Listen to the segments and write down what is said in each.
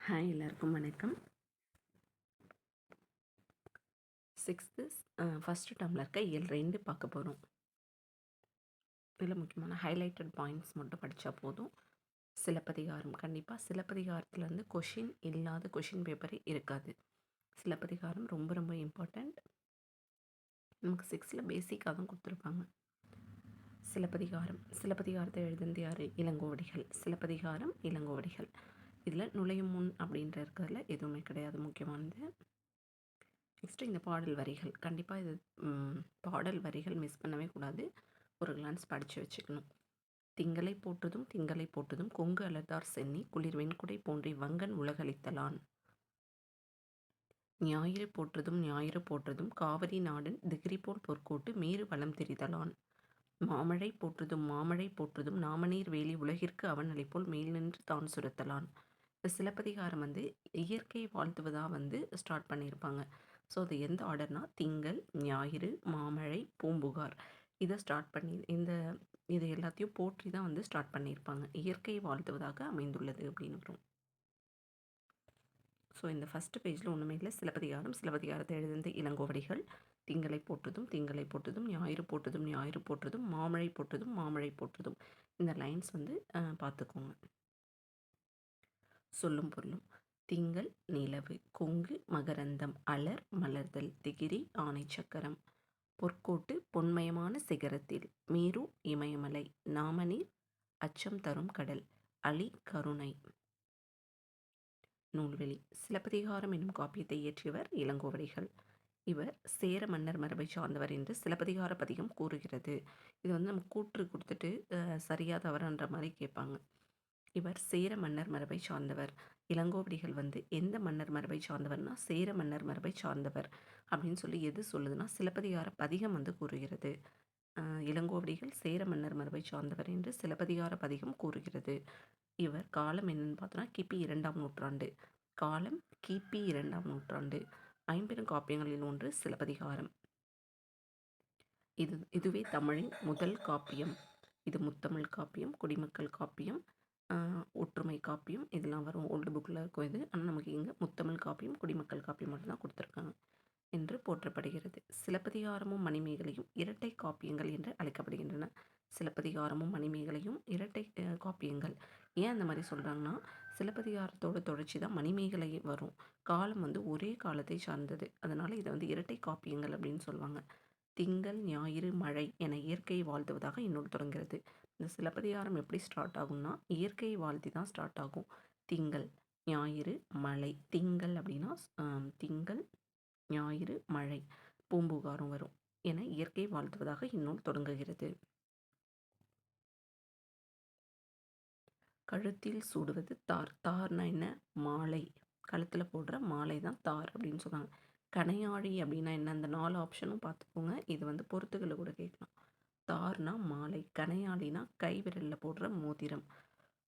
Hi எல்லாருக்கும் வணக்கம். Sixth first டேர்மில் இருக்க இயல் ரெண்டு பார்க்க போகிறோம் இதில் முக்கியமான ஹைலைட்டட் பாயிண்ட்ஸ் மட்டும் படித்தா போதும். சிலப்பதிகாரம் கண்டிப்பாக சிலப்பதிகாரத்தில் வந்து கொஷின் இல்லாத கொஷின் பேப்பரே இருக்காது. சிலப்பதிகாரம் ரொம்ப ரொம்ப இம்பார்ட்டண்ட் நமக்கு சிக்ஸில் பேசிக்காக தான் கொடுத்துருப்பாங்க. சிலப்பதிகாரம் சிலப்பதிகாரத்தை எழுதுந்து யார் இளங்கோவடிகள் சிலப்பதிகாரம் இளங்கோவடிகள். இதில் நுழையும் முன் அப்படின்ற இருக்கிறதுல எதுவுமே கிடையாது. முக்கியமானது நெக்ஸ்ட்டு இந்த பாடல் வரிகள். கண்டிப்பாக இது பாடல் வரிகள் மிஸ் பண்ணவே கூடாது. ஒரு கிளான்ஸ் படித்து வச்சுக்கணும். திங்களை போட்டதும் திங்களை போட்டதும் கொங்கு அலர்தார் சென்னி குளிர் வெண்குடை போன்றி வங்கன் உலகளித்தலான் ஞாயிறு போற்றதும் ஞாயிறு போற்றதும் காவிரி நாடன் திகிரி போல் பொற்கோட்டு மேறு வளம் தெரிதலான். மாமழை போற்றுதும் மாமழை போற்றுதும் நாமநீர் வேலி உலகிற்கு அவன் அளிப்போல் மேல் நின்று தான் சுரத்தலான். சிலப்பதிகாரம் வந்து இயற்கை வாழ்த்துவதாக வந்து ஸ்டார்ட் பண்ணியிருப்பாங்க ஸோ அது எந்த ஆர்டர்னால் திங்கள் ஞாயிறு மாமழை பூம்புகார். இதை ஸ்டார்ட் பண்ணி இந்த இது எல்லாத்தையும் போற்றி தான் வந்து ஸ்டார்ட் பண்ணியிருப்பாங்க இயற்கை வாழ்த்துவதாக அமைந்துள்ளது அப்படின்னு வரும். ஸோ இந்த ஃபஸ்ட்டு பேஜில் ஒன்றுமே இல்லை. சிலப்பதிகாரம் சிலப்பதிகாரத்தை எழுதிந்த இளங்கோவடிகள். திங்களை போட்டதும் திங்களை போட்டதும் ஞாயிறு போட்டதும் ஞாயிறு போட்டதும் மாமழை போட்டதும் மாமழை போட்டதும் இந்த லைன்ஸ் வந்து பார்த்துக்கோங்க சொல்லும் பொருளும் திங்கள் நிலவு கொங்கு மகரந்தம் அலர் மலர்தல் திகிரி ஆணை சக்கரம் பொற்கோட்டு பொன்மயமான சிகரத்தில் மீரு இமயமலை நாமநீர் அச்சம் தரும் கடல் அலி கருணை. நூல்வெளி சிலப்பதிகாரம் என்னும் காப்பியத்தை இயற்றியவர் இளங்கோவடிகள். இவர் சேர மன்னர் மரபை சார்ந்தவர் என்று சிலப்பதிகார பதிகம் கூறுகிறது. இது வந்து நம்ம கூற்று கொடுத்துட்டு சரியா தவறுன்ற மாதிரி கேட்பாங்க. இவர் சேர மன்னர் மரபை சார்ந்தவர். இளங்கோவடிகள் வந்து எந்த மன்னர் மரபை சார்ந்தவர்னா சேர மன்னர் மரபை சார்ந்தவர் அப்படின்னு சொல்லி எது சொல்லுதுன்னா சிலப்பதிகார பதிகம் வந்து கூறுகிறது. இளங்கோவடிகள் சேர மன்னர் மரபை சார்ந்தவர் என்று சிலப்பதிகார பதிகம் கூறுகிறது. இவர் காலம் என்னன்னு பார்த்தோன்னா கிபி இரண்டாம் நூற்றாண்டு. காலம் கிபி இரண்டாம் நூற்றாண்டு. ஐம்பெரும் காப்பியங்களில் ஒன்று சிலப்பதிகாரம். இது இதுவே தமிழின் முதல் காப்பியம். இது முத்தமிழ் காப்பியம் குடிமக்கள் காப்பியம் ஒற்றுமை காப்பியம். இதெல்லாம் வரும் ஓல்டு புக்கில் இருக்கும் இது. ஆனால் நமக்கு இங்கே முத்தமிழ் காப்பியம் குடிமக்கள் காப்பியம் மட்டும்தான் கொடுத்துருக்காங்க என்று போற்றப்படுகிறது. சிலப்பதிகாரமும் மணிமேகலையும் இரட்டை காப்பியங்கள் என்று அழைக்கப்படுகின்றன. சிலப்பதிகாரமும் மணிமேகலையும் இரட்டை காப்பியங்கள். ஏன் அந்த மாதிரி சொல்கிறாங்கன்னா சிலப்பதிகாரத்தோட தொடர்ச்சி தான் மணிமேகலை வரும். காலம் வந்து ஒரே காலத்தை சார்ந்தது. அதனால் இதை வந்து இரட்டை காப்பியங்கள் அப்படின்னு சொல்லுவாங்க. திங்கள் ஞாயிறு மழை என இயற்கையை வாழ்த்துவதாக இன்னொரு தொடங்குகிறது. இந்த சிலப்பதிகாரம் எப்படி ஸ்டார்ட் ஆகும்னா இயற்கையை வாழ்த்தி தான் ஸ்டார்ட் ஆகும். திங்கள் ஞாயிறு மழை. திங்கள் அப்படின்னா திங்கள் ஞாயிறு மழை பூம்புகாரம் வரும் என இயற்கை வாழ்த்துவதாக இன்னும் தொடங்குகிறது. கழுத்தில் சூடுவது தார். தார்னா என்ன? மாலை. கழுத்தில் போடுற மாலை தான் தார் அப்படின்னு சொல்லுவாங்க கனையாழி அப்படின்னா என்ன? அந்த நாலு ஆப்ஷனும் பார்த்துக்கோங்க. இது வந்து பொறுத்துக்களை கூட கேட்கலாம். தார்னா மாலை. கனையாழினா கை விரலில் போடுற மோதிரம்.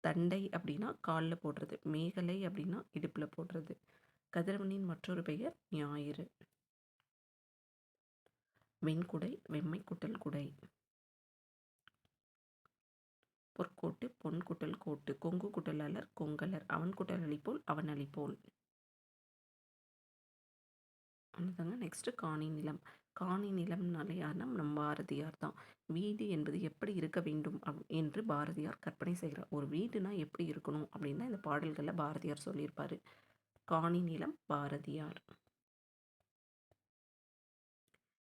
தண்டை அப்படின்னா காலில் போடுறது. மேகலை அப்படின்னா இடுப்பில் போடுறது. கதிரவனின் மற்றொரு பெயர் ஞாயிறு. வெண்குடை வெம்மை குட்டல் குடை. பொற்கோட்டு பொன் குட்டல் கோட்டு கொங்கு குட்டல் அலர் கொங்கலர் அவன் குட்டல் அளிப்போல் அவன் அளிப்போல் அவ்வளோதாங்க நெக்ஸ்ட்டு காணி நிலம். காணி நிலம்னாலே யாருன்னா நம் பாரதியார் தான். வீடு என்பது எப்படி இருக்க வேண்டும் அப் என்று பாரதியார் கற்பனை செய்கிறார். ஒரு வீடுனா எப்படி இருக்கணும் அப்படின்னா இந்த பாடல்களில் பாரதியார் சொல்லியிருப்பார். காணி நிலம் பாரதியார்.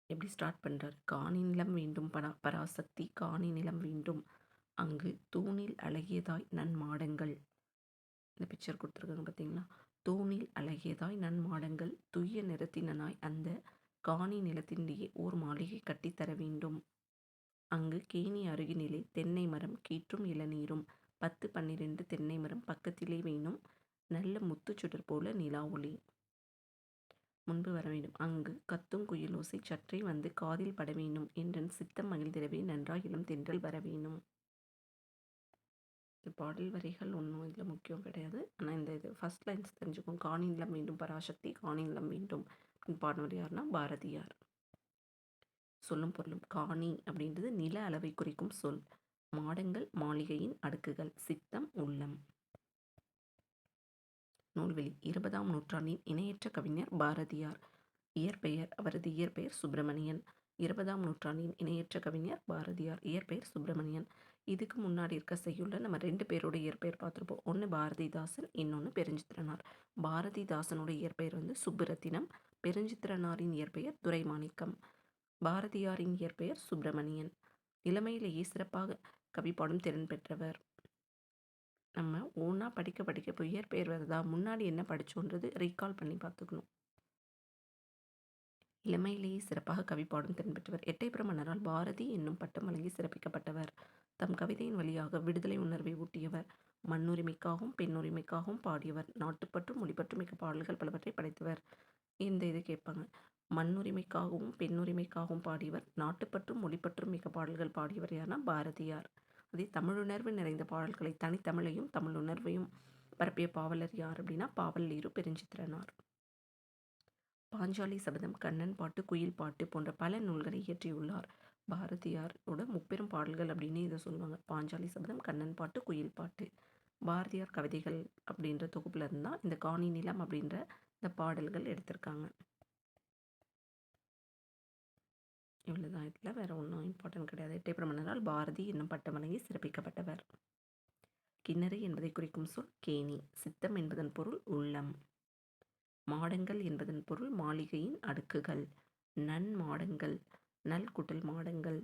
எப்படி ஸ்டார்ட் பண்ணுறாரு காணி நிலம் வேண்டும் பரா பராசக்தி காணி நிலம் வேண்டும். அங்கு தூணில் அழகியதாய் நன்மாடங்கள் இந்த பிக்சர் கொடுத்துருக்காங்க பார்த்தீங்களா? தூணில் அழகியதாய் நன்மாடங்கள் துய்ய நிறத்தினனாய் அந்த காணி நிலத்தினிடையே ஓர் மாளிகை கட்டித்தர வேண்டும். அங்கு கேணி அருகினிலே தென்னை மரம் கீற்றும் இளநீரும் பத்து பன்னிரெண்டு தென்னை மரம் பக்கத்திலே வேணும் நல்ல முத்துச்சுடர் போல நிலா ஒளி. முன்பு வர வேண்டும். அங்கு கத்தும் குயிலோசை சற்றே வந்து காதில் பட வேண்டும். என்றன் சித்தம் மகிழ்ந்திடவே நன்றாக இளம் தென்றல் வர வேணும் பாடல் வரிகள் ஒன்றும் இதில் முக்கியம் கிடையாது. ஆனால் இந்த இது ஃபஸ்ட் லைன்ஸ் தெரிஞ்சுக்கும். காணிநிலம் மீண்டும் பராசக்தி காணிநிலம் மீண்டும் பாடினவர் யாருன்னா பாரதியார். சொல்லும் பொருளும் காணி அப்படின்றது நில அளவை குறிக்கும் சொல். மாடங்கள் மாளிகையின் அடுக்குகள் சித்தம் உள்ளம். நூல்வெளி. இருபதாம் நூற்றாண்டின் இணையற்ற கவிஞர் பாரதியார். இயற்பெயர் அவரது இயற்பெயர் சுப்பிரமணியன். இருபதாம் நூற்றாண்டின் இணையற்ற கவிஞர் பாரதியார். இயற்பெயர் சுப்பிரமணியன். இதுக்கு முன்னாடி இருக்க செய்யுள்ள நம்ம ரெண்டு பேரோட இயற்பெயர் பார்த்துருப்போம். ஒன்று பாரதிதாசன் இன்னொன்று பெருஞ்சித்திரனார். பாரதிதாசனோட இயற்பெயர் வந்து சுப்புரத்தினம் பெருஞ்சித்திரனாரின் இயற்பெயர் துரைமாணிக்கம் பாரதியாரின் இயற்பெயர் சுப்பிரமணியன். இளமையிலேயே சிறப்பாக கவி பாடும் திறன் பெற்றவர். நம்ம ஒன்றா படிக்க படிக்க இப்போ இயற்பெயர் வருதா முன்னாடி என்ன படித்தோன்றது ரீகால் பண்ணி பார்த்துக்கணும். இளமையிலேயே சிறப்பாக கவி பாடும் திறன் பெற்றவர். எட்டயபுரம் மன்னரால் பாரதி என்னும் பட்டம் வழங்கி சிறப்பிக்கப்பட்டவர். தம் கவிதையின் வழியாக விடுதலை உணர்வை ஊட்டியவர் மண்ணுரிமைக்காகவும் பெண்ணுரிமைக்காகவும் பாடியவர் நாட்டுப்பற்றும் மொழிப்பற்றும் மிக்க பாடல்கள் பலவற்றை படைத்தவர். இந்த இது கேட்பாங்க. மண்ணுரிமைக்காகவும் பெண்ணுரிமைக்காகவும் பாடியவர் நாட்டுப்பற்றும் மொழிப்பற்றும் மிக்க பாடல்கள் பாடியவர் யார்னா பாரதியார். அதே தமிழுணர்வு நிறைந்த பாடல்களை தனித்தமிழையும் தமிழ் உணர்வையும் பரப்பிய பாவலர் யார் அப்படின்னா பாவல்லீரு பெருஞ்சித்திரனார். பாஞ்சாலி சபதம் கண்ணன் பாட்டு குயில் பாட்டு போன்ற பல நூல்களை இயற்றியுள்ளார். பாரதியாரோட முப்பெரும் பாடல்கள் அப்படின்னு இதை சொல்லுவாங்க. பாஞ்சாலி சபதம் கண்ணன் பாட்டு குயில் பாட்டு. பாரதியார் கவிதைகள் அப்படின்ற தொகுப்பில் இருந்தால் இந்த காணி நிலம் அப்படின்ற இந்த பாடல்கள் எடுத்திருக்காங்க. இவ்வளோதான் இதில் வேறு ஒன்றும் இம்பார்ட்டன்ட் கிடையாது. எட்டை பிரமணரால் பாரதி என்னும் பட்டம் வழங்கி சிறப்பிக்கப்பட்டவர். கிணறு என்பதை குறிக்கும் சொல் கேணி. சித்தம் என்பதன் பொருள் உள்ளம். மாடங்கள் என்பதன் பொருள் மாளிகையின் அடுக்குகள். நன்மாடங்கள். நல் குட்டல் மாடங்கள்.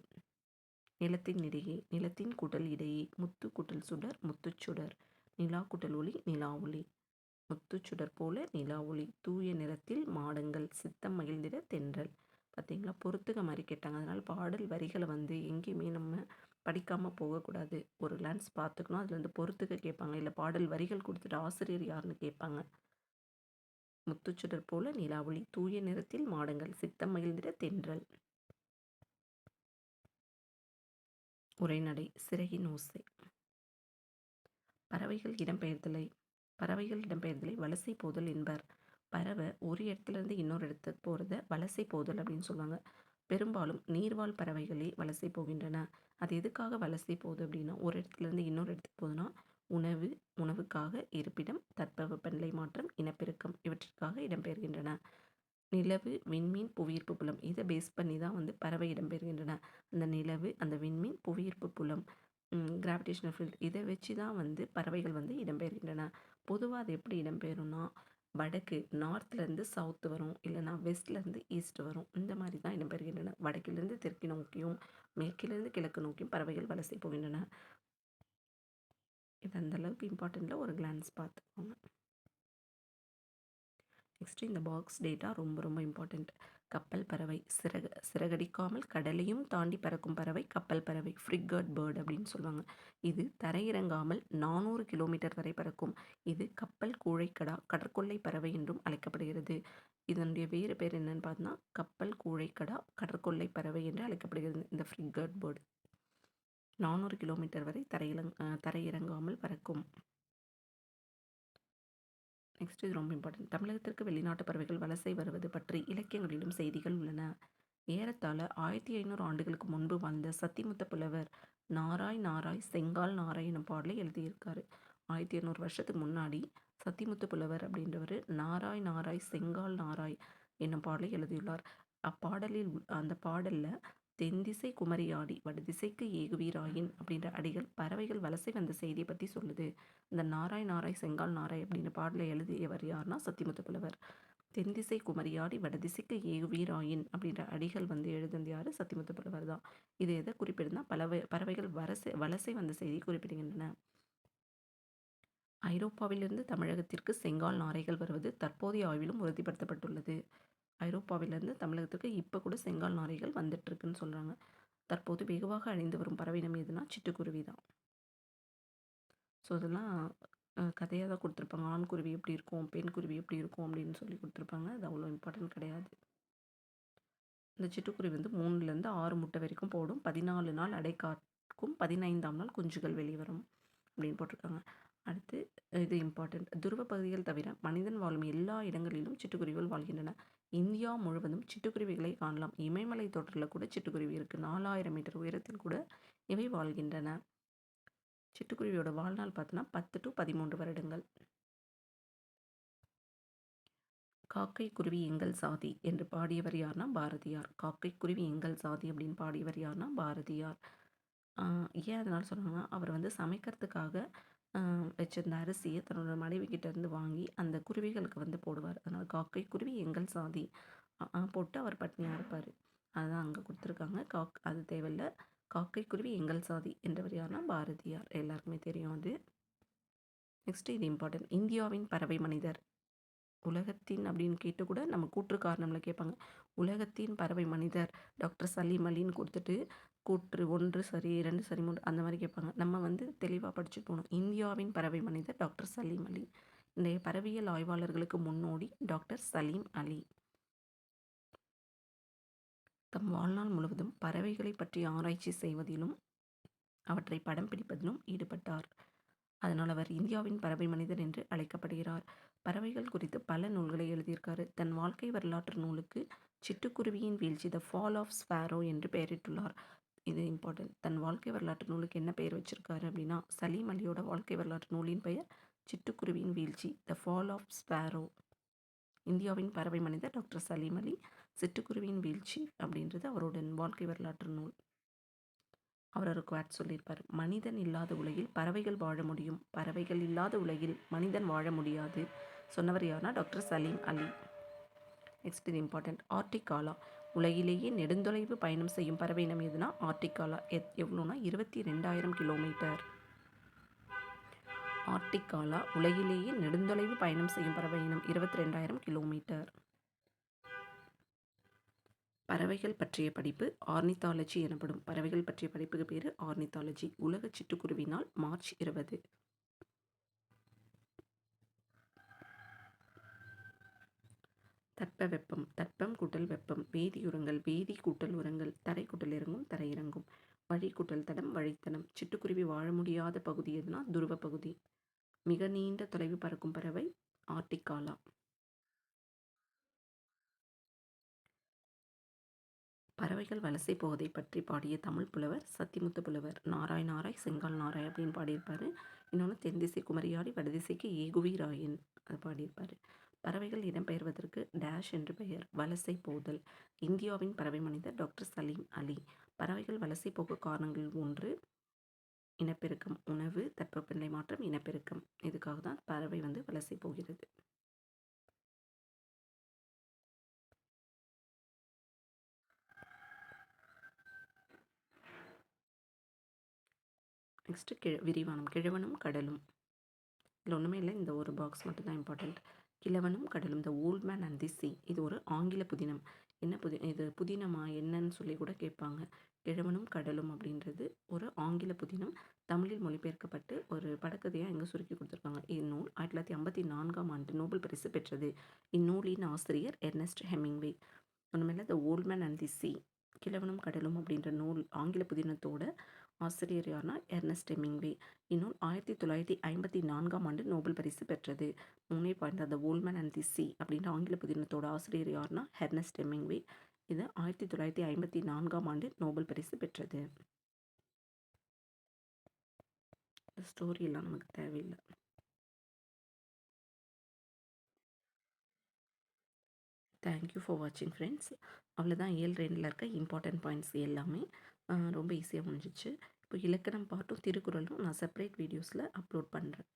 நிலத்தின் இடையே நிலத்தின் குடல் இடையே முத்து குட்டல் சுடர் முத்துச்சுடர் நிலா குட்டல் ஒளி நிலா ஒளி. முத்துச்சுடர் போல நிலா ஒளி. தூய நிறத்தில் மாடங்கள் சித்தம் மகிழ்ந்திட தென்றல். பார்த்தீங்களா பொறுத்துக்க மாதிரி கேட்டாங்க. அதனால் பாடல் வரிகளை வந்து எங்கேயுமே நம்ம படிக்காமல் போகக்கூடாது. ஒரு லேன்ஸ் பார்த்துக்கணும் அதில் வந்து பொறுத்துக்க கேட்பாங்க. இல்லை பாடல் வரிகள் கொடுத்துட்டு ஆசிரியர் யாருன்னு கேட்பாங்க. முத்துச்சுடர் போல நிலாவொளி தூய நிறத்தில் மாடங்கள் சித்தம் மகிழ்ந்திட தென்றல். உரைநடை சிறகின் ஓசை. பறவைகள் இடம்பெயர்தலை பறவைகள் இடம்பெயர்தலை வலசை போதல் என்பர். பறவை ஒரு இடத்துலேருந்து இன்னொரு இடத்துக்கு போகிறத வலசை போதல் அப்படின்னு சொல்லுவாங்க. பெரும்பாலும் நீர்வாழ் பறவைகளே வலசை போகின்றன. அது எதுக்காக வலசை போகுது அப்படின்னா ஒரு இடத்துலேருந்து இன்னொரு இடத்துக்கு போகுதுன்னா உணவு உணவுக்காக இருப்பிடம் தட்பவெப்பநிலை மாற்றம் இனப்பெருக்கம் இவற்றிற்காக இடம்பெயர்கின்றன. நிலவு விண்மீன் புவியீர்ப்பு புலம் இதை பேஸ் பண்ணி தான் வந்து பறவை இடம்பெயர்கின்றன அந்த நிலவு அந்த விண்மீன் புவியீர்ப்பு புலம் கிராவிடேஷனல் ஃபீல்ட் இதை வச்சு தான் வந்து பறவைகள் வந்து இடம்பெயர்கின்றன பொதுவாக அது எப்படி இடம்பெறும்னா வடக்கு நார்த்லேருந்து சவுத்து வரும் இல்லைனா வெஸ்ட்லேருந்து ஈஸ்ட் வரும். இந்த மாதிரி தான் இடம்பெறுகின்றன வடக்கிலிருந்து தெற்கு நோக்கியும் மேற்கிலிருந்து கிழக்கு நோக்கியும் பறவைகள் வலசை போகின்றன. இது அந்தளவுக்கு இம்பார்ட்டண்ட்டில் ஒரு கிளான்ஸ் பார்த்துக்கோங்க. நெக்ஸ்ட் இந்த பாக்ஸ் டேட்டா ரொம்ப ரொம்ப இம்பார்ட்டண்ட் கப்பல் பறவை சிறக சிறகடிக்காமல் கடலையும் தாண்டி பறக்கும் பறவை கப்பல் பறவை ஃப்ரிகர்ட் பேர்ட் அப்படின்னு சொல்லுவாங்க. இது தரையிறங்காமல் நானூறு கிலோமீட்டர் வரை பறக்கும். இது கப்பல் கூழைக்கடா கடற்கொள்ளை பறவை என்றும் அழைக்கப்படுகிறது. இதனுடைய வேறு பேர் என்னன்னு பார்த்தோன்னா கப்பல் கூழைக்கடா கடற்கொள்ளை பறவை என்று அழைக்கப்படுகிறது. இந்த ஃப்ரிகர்ட் பேர்டு நானூறு கிலோமீட்டர் வரை தரையிலங் தரையிறங்காமல் பறக்கும். நெக்ஸ்ட் இது ரொம்ப இம்பார்ட்டன்ட் தமிழகத்திற்கு வெளிநாட்டு பறவைகள் வலசை வருவது பற்றி இலக்கியங்களிலும் செய்திகள் உள்ளன. ஏறத்தாழ ஆயிரத்தி ஐநூறு ஆண்டுகளுக்கு முன்பு வாழ்ந்த சத்திமுத்த புலவர் நாராய் நாராய் செங்கால் நாராய் எனும் பாடலை எழுதியிருக்காரு. ஆயிரத்தி ஐநூறு வருஷத்துக்கு முன்னாடி சத்திமுத்து புலவர் அப்படின்றவர் நாராய் நாராய் செங்கால் நாராய் என்னும் பாடலை எழுதியுள்ளார். அப்பாடலில் அந்த பாடலில் தென்திசை குமரியாடி வடதிசைக்கு ஏகுவீராயின் அப்படின்ற அடிகள் பறவைகள் வலசை வந்த செய்தியை பற்றி சொல்லுது. இந்த நாராய் நாராய் செங்கால் நாராய் அப்படின்ற பாடலை எழுதியவர் யார்னா சத்தியமுத்து புலவர் தென்திசை குமரியாடி வடதிசைக்கு ஏகுவீராயின் அப்படின்ற அடிகள் வந்து எழுதுனது யார்? சத்திமுத்து புலவர் தான். இது எதை குறிப்பிடுனா பலவை பறவைகள் வரசை வலசை வந்த செய்தி குறிப்பிடுகின்றன. ஐரோப்பாவிலிருந்து தமிழகத்திற்கு செங்கால் நாரைகள் வருவது தற்போதைய ஆய்விலும் உறுதிப்படுத்தப்பட்டுள்ளது. ஐரோப்பாவிலேருந்து தமிழகத்துக்கு இப்போ கூட செங்கால் நாரைகள் வந்துட்டுருக்குன்னு சொல்கிறாங்க தற்போது வெகுவாக அழிந்து வரும் பறவையினம் எதுனா சிட்டுக்குருவி தான். ஸோ இதெல்லாம் கதையாக தான் கொடுத்துருப்பாங்க. ஆண் குருவி எப்படி இருக்கும் பெண் குருவி எப்படி இருக்கும் அப்படின்னு சொல்லி கொடுத்துருப்பாங்க. அது அவ்வளோ இம்பார்ட்டன்ட் கிடையாது. இந்த சிட்டுக்குருவி வந்து மூணுலேருந்து ஆறு முட்டை வரைக்கும் போடும். பதினாலு நாள் அடை காக்கும். பதினைந்தாம் நாள் குஞ்சுகள் வெளிவரும் அப்படின்னு போட்டிருக்காங்க. அடுத்து இது இம்பார்ட்டண்ட் துருவ பகுதிகள் தவிர மனிதன் வாழும் எல்லா இடங்களிலும் சிட்டுக்குருவிகள் வாழ்கின்றன. இந்தியா முழுவதும் சிட்டுக்குருவிகளை காணலாம். இமயமலை தொடரில் கூட சிட்டுக்குருவி இருக்குது நாலாயிரம் மீட்டர் உயரத்தில் கூட இவை வாழ்கின்றன. சிட்டுக்குருவியோட வாழ்நாள் பார்த்தோன்னா பத்து டு பதிமூன்று வருடங்கள். காக்கை குருவி எங்கள் சாதி என்று பாடியவர் யார்னா பாரதியார். காக்கை குருவி எங்கள் சாதி அப்படின்னு பாடியவர் யார்னா பாரதியார். ஏன் அதனால் சொன்னாங்கன்னா அவர் வந்து சமைக்கிறதுக்காக வச்சுருந்த அரிசியை தன்னோட மனைவி கிட்டேருந்து வாங்கி அந்த குருவிகளுக்கு வந்து போடுவார். அதனால் காக்கை குருவி எங்கள் சாதி. போட்டு அவர் பட்னியாக இருப்பார். அதுதான் அங்கே கொடுத்துருக்காங்க. காக் அது தேவையில்ல. காக்கை குருவி எங்கள் சாதி என்றவர் யார்னா பாரதியார். எல்லாருக்குமே தெரியும் அது. நெக்ஸ்ட் இது இம்பார்ட்டன்ட் இந்தியாவின் பறவை மனிதர். உலகத்தின் அப்படின்னு கேட்டு கூட நம்ம கூற்று காரணம்ல கேட்பாங்க. உலகத்தின் பறவை மனிதர் டாக்டர் சலீம் அலின்னு கொடுத்துட்டு கூற்று ஒன்று சரி ரெண்டு சரி மூன்று அந்த மாதிரி கேட்பாங்க. நம்ம வந்து தெளிவாக படிச்சுட்டு போகணும். இந்தியாவின் பறவை மனிதர் டாக்டர் சலீம் அலி. இந்த பறவையியல் ஆய்வாளர்களுக்கு முன்னோடி டாக்டர் சலீம் அலி. தம் வாழ்நாள் முழுவதும் பறவைகளை பற்றி ஆராய்ச்சி செய்வதிலும் அவற்றை படம் பிடிப்பதிலும் ஈடுபட்டார். அதனால் அவர் இந்தியாவின் பறவை மனிதர் என்று அழைக்கப்படுகிறார். பறவைகள் குறித்து பல நூல்களை எழுதியிருக்காரு. தன் வாழ்க்கை வரலாற்று நூலுக்கு சிட்டுக்குருவியின் வீழ்ச்சி த ஃபால் ஆஃப் ஸ்பேரோ என்று பெயரிட்டுள்ளார். இது இம்பார்ட்டன்ட் தன் வாழ்க்கை வரலாற்று நூலுக்கு என்ன பெயர் வச்சிருக்காரு அப்படின்னா சலீம் அலியோட வாழ்க்கை வரலாற்று நூலின் பெயர் சிட்டுக்குருவியின் வீழ்ச்சி த ஃபால் ஆஃப் ஸ்பேரோ இந்தியாவின் பறவை மனிதர் டாக்டர் சலீம் அலி சிட்டுக்குருவியின் வீழ்ச்சி அப்படின்றது அவரோட வாழ்க்கை வரலாற்று நூல். அவர் ஒரு குவாட் சொல்லியிருப்பார். மனிதன் இல்லாத உலகில் பறவைகள் வாழ முடியும். பறவைகள் இல்லாத உலகில் மனிதன் வாழ முடியாது சொன்னவர் யாருன்னா டாக்டர் சலீம் அலி. நெக்ஸ்ட் இது இம்பார்ட்டண்ட் ஆர்டிகாலா. உலகிலேயே நெடுந்தொலைவு பயணம் செய்யும் பறவை இனம் எதுனா? ஆர்டிகாலா எத் எவ்வளோனா? இருபத்தி ரெண்டாயிரம் கிலோமீட்டர். ஆர்டிகாலா உலகிலேயே நெடுந்தொலைவு பயணம் செய்யும் பறவை இனம் இருபத்தி ரெண்டாயிரம் கிலோமீட்டர். பறவைகள் பற்றிய படிப்பு ஆர்னித்தாலஜி எனப்படும். பறவைகள் பற்றிய படிப்புக்கு பேர் ஆர்னித்தாலஜி. உலக சிட்டுக்குருவினால் மார்ச் இருபது. தட்ப வெப்பம் தட்பம் கூட்டல் வெப்பம் வேதியுரங்கள் வேதி கூட்டல் உரங்கள் தரை கூட்டல் இறங்கும் தரையிறங்கும் வழி கூட்டல் தடம் வழித்தடம். சிட்டுக்குருவி வாழ முடியாத பகுதி எதுனா துருவ பகுதி. மிக நீண்ட தொலைவு பறக்கும் பறவை ஆர்டிகாலா. பறவைகள் வலசை போவதை பற்றி பாடிய தமிழ் புலவர் சத்திமுத்து புலவர் நாராய் நாராய் செங்கால் நாராய் அப்படின்னு பாடியிருப்பார். இன்னொன்று தென்திசை குமரியாடி வடதிசைக்கு ஏகுவி ராயன் அதை பாடியிருப்பார். பறவைகள் இடம்பெயர்வதற்கு டேஷ் என்று பெயர். வலசை போதல். இந்தியாவின் பறவை மனிதர் டாக்டர் சலீம் அலி. பறவைகள் வலசை போக காரணங்களில் ஒன்று இனப்பெருக்கம். உணவு தட்பநிலை மாற்றம் இனப்பெருக்கம். இதுக்காக தான் பறவை வந்து வலசை போகிறது. நெக்ஸ்ட்டு கிழ விரிவானம். கிழவனும் கடலும். இதில் ஒன்றுமே இல்லை. இந்த ஒரு பாக்ஸ் மட்டும்தான் இம்பார்ட்டண்ட் கிழவனும் கடலும். The old man and the sea. இது ஒரு ஆங்கில புதினம். என்ன புதி இது புதினமா என்னன்னு சொல்லி கூட கேட்பாங்க. கிழவனும் கடலும் அப்படின்றது ஒரு ஆங்கில புதினம். தமிழில் மொழிபெயர்க்கப்பட்டு ஒரு படக்கதையாக இங்கே சுருக்கி கொடுத்துருக்காங்க. இந்நூல் ஆயிரத்தி தொள்ளாயிரத்தி ஐம்பத்தி நான்காம் ஆண்டு நோபல் பரிசு பெற்றது. இந்நூலின் ஆசிரியர் எர்னஸ்ட் ஹெமிங்வே. ஒன்றுமில்ல the old man and the sea. கிழவனும் கடலும் அப்படின்ற நூல் ஆங்கில புதினத்தோட ஆசிரியர் யார்னா எர்னஸ்ட் ஹெமிங்வே. இன்னும் ஆயிரத்தி தொள்ளாயிரத்தி ஐம்பத்தி நான்காம் ஆண்டு நோபல் பரிசு பெற்றது. மூணே பாயிண்ட் அந்த ஓல்மேன் அண்ட் தி சி அப்படின்ற ஆங்கில புதினத்தோட ஆசிரியர் யார்னா ஹெர்னஸ்ட் ஹெமிங்வே. இது ஆயிரத்தி தொள்ளாயிரத்தி ஐம்பத்தி நான்காம் ஆண்டு நோபல் பரிசு பெற்றது. ஸ்டோரியெல்லாம் நமக்கு தேவையில்லை. தேங்க்யூ ஃபார் வாட்சிங் ஃப்ரெண்ட்ஸ் அவ்வளோதான் ஏழு ரெண்டில் இருக்க இம்பார்ட்டன்ட் பாயிண்ட்ஸ் எல்லாமே. ரொம்ப ஈஸியாக முடிஞ்சிச்சு. இப்போ இலக்கணம் பாட்டும் திருக்குறளும் நான் செப்பரேட் வீடியோஸில் அப்லோட் பண்ணுறேன்